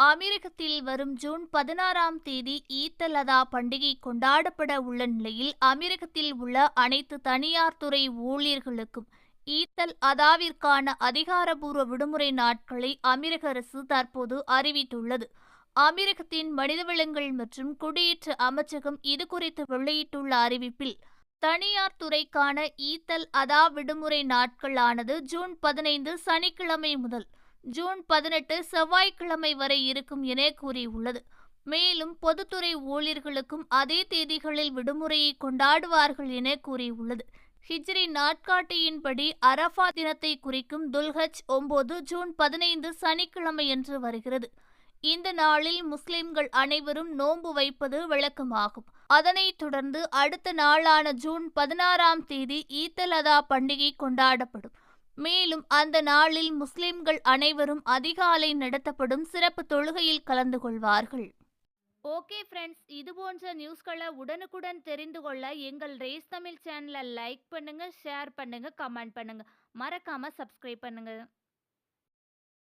அமெரிக்கத்தில் வரும் ஜூன் பதினாறாம் தேதி ஈத்தலதா அதா பண்டிகை கொண்டாடப்பட உள்ள நிலையில் அமெரிக்கத்தில் உள்ள அனைத்து தனியார் துறை ஊழியர்களுக்கும் ஈத்தல் அதாவிற்கான அதிகாரபூர்வ விடுமுறை நாட்களை அமெரிக்க அரசு தற்போது அறிவித்துள்ளது. அமெரிக்கத்தின் மனிதவளங்கள் மற்றும் குடியேற்ற அமைச்சகம் இது குறித்து வெளியிட்டுள்ள அறிவிப்பில் தனியார் துறைக்கான ஈத்தல் அதா விடுமுறை நாட்களானது ஜூன் பதினைந்து சனிக்கிழமை முதல் ஜூன் பதினெட்டு செவ்வாய்க்கிழமை வரை இருக்கும் என கூறியுள்ளது. மேலும் பொதுத்துறை ஊழியர்களுக்கும் அதே தேதிகளில் விடுமுறையை கொண்டாடுவார்கள் என கூறியுள்ளது. ஹிஜ்ரி நாட்காட்டியின்படி அரஃபா தினத்தை குறிக்கும் துல்ஹஜ் ஒன்பது ஜூன் பதினைந்து சனிக்கிழமை என்று வருகிறது. இந்த நாளில் முஸ்லிம்கள் அனைவரும் நோன்பு வைப்பது விளக்கமாகும். அதனைத் தொடர்ந்து அடுத்த நாளான ஜூன் பதினாறாம் தேதி ஈத்தல் அதா பண்டிகை கொண்டாடப்படும். மேலும் அந்த நாளில் முஸ்லிம்கள் அனைவரும் அதிகாலை நடத்தப்படும் சிறப்பு தொழுகையில் கலந்து கொள்வார்கள். ஓகே ஃப்ரெண்ட்ஸ் இது போன்ற நியூஸ்களை உடனுக்குடன் தெரிந்து கொள்ள எங்கள் ரேஸ் தமிழ் சேனலை லைக் பண்ணுங்கள் ஷேர் பண்ணுங்கள் கமெண்ட் பண்ணுங்கள் மறக்காமல் சப்ஸ்கிரைப் பண்ணுங்கள்